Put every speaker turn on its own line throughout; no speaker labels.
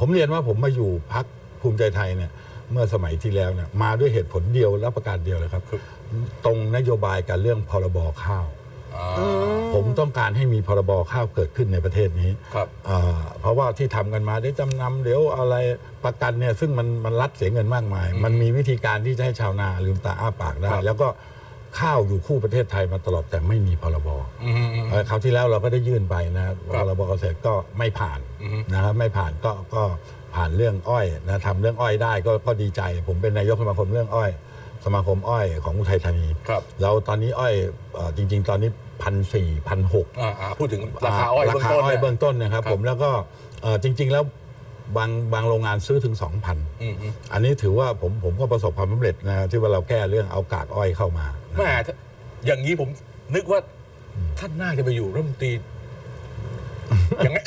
ผมเรียนว่าผมมาอยู่พักภูมิใจไทยเนี่ยเมื่อสมัยที่แล้วเนี่ยมาด้วยเหตุผลเดียวและประการเดียวเลยครับ
คือ
ตรงนโยบายการเรื่องพรบข้าว
อ่า
ผมต้องการให้มีพรบข้าวเกิดขึ้นในประเทศนี้
ครับ
อ่าเพราะว่าที่ทำกันมาได้จำนำเดี๋ยวอะไรประกันเนี่ยซึ่งมันมันรัดเสียเงินมากมาย มันมีวิธีการที่จะให้ชาวนาลืมตาอ้าปากได้
ครับ
แล้วก็ ข้าวอยู่คู่ประเทศไทยมาตลอดแต่ไม่มีพรบ
อืมอืม
เอ่อคราวที่แล้วเราก็ได้ยื่นไปนะ
ค
พ
รับ
รบเกษตรก็ไม่ผ่าน
อือฮึ
นะครับไม่ผ่านก็ก็ผ่านเรื่องอ้อยนะทำเรื่องอ้อยได้ก็ก็ดีใจ ผมเป็นนายกสมาคมเรื่องอ้อย สมาคมอ้อยของอุทัยธานี
ครับ
เราตอนนี้อ้อยเอ่อจริง ๆ ตอนนี้พันสี่พันหก
อ่าอ่าพูดถึงราคาอ้อย
รา
เบื้อง
คา
ต้น
อ้อย
เนี่ย
เบื้องต้นนะครับ
ครับ
ผมแล้วก็เอ่อจริง ๆ แล้วบางบางโรงงานซื้อถึง 2,000
อืมอืม
อันนี้ถือว่าผมผมก็ประสบความสำเร็จนะที่ว่าเราแก้เรื่องเอากากอ้อยเข้ามา
แม่ถ้าอย่างนี้ผมนึกว่าท่านน่าจะไปอยู่รัฐมนตรีอย่างไง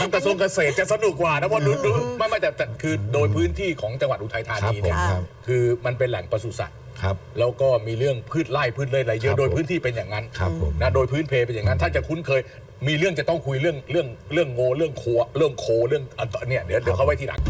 ทางกระทรวงเกษตรจะสนุกกว่านะเพราะดูดูไม่ไม่แต่แต่คือโดยพื้นที่ของจังหวัดอุทัยธา
ครับ
นี
ผ
เนี่
ม
ย
ครับ
คือมันเป็นแหล่งปศุสัตว์
ครับ
แล้วก็มีเรื่องพืชไร่พืชเลื้อยอะไรเย
ครั
อะ
บ
โดย
ผม
พื้นที่เป็นอย่างนั้น
ครับผม
นะโดยพื้นเพเป็นอย่างนั้นถ้าจะคุ้นเคย มีเรื่องจะต้องคุยเรื่องเรื่องเรื่องโงเรื่องโคเรื่องโคเรื่องอันต่อเนี่ยเดี๋ยวเดี๋ยวเขาไว้ทีหลัง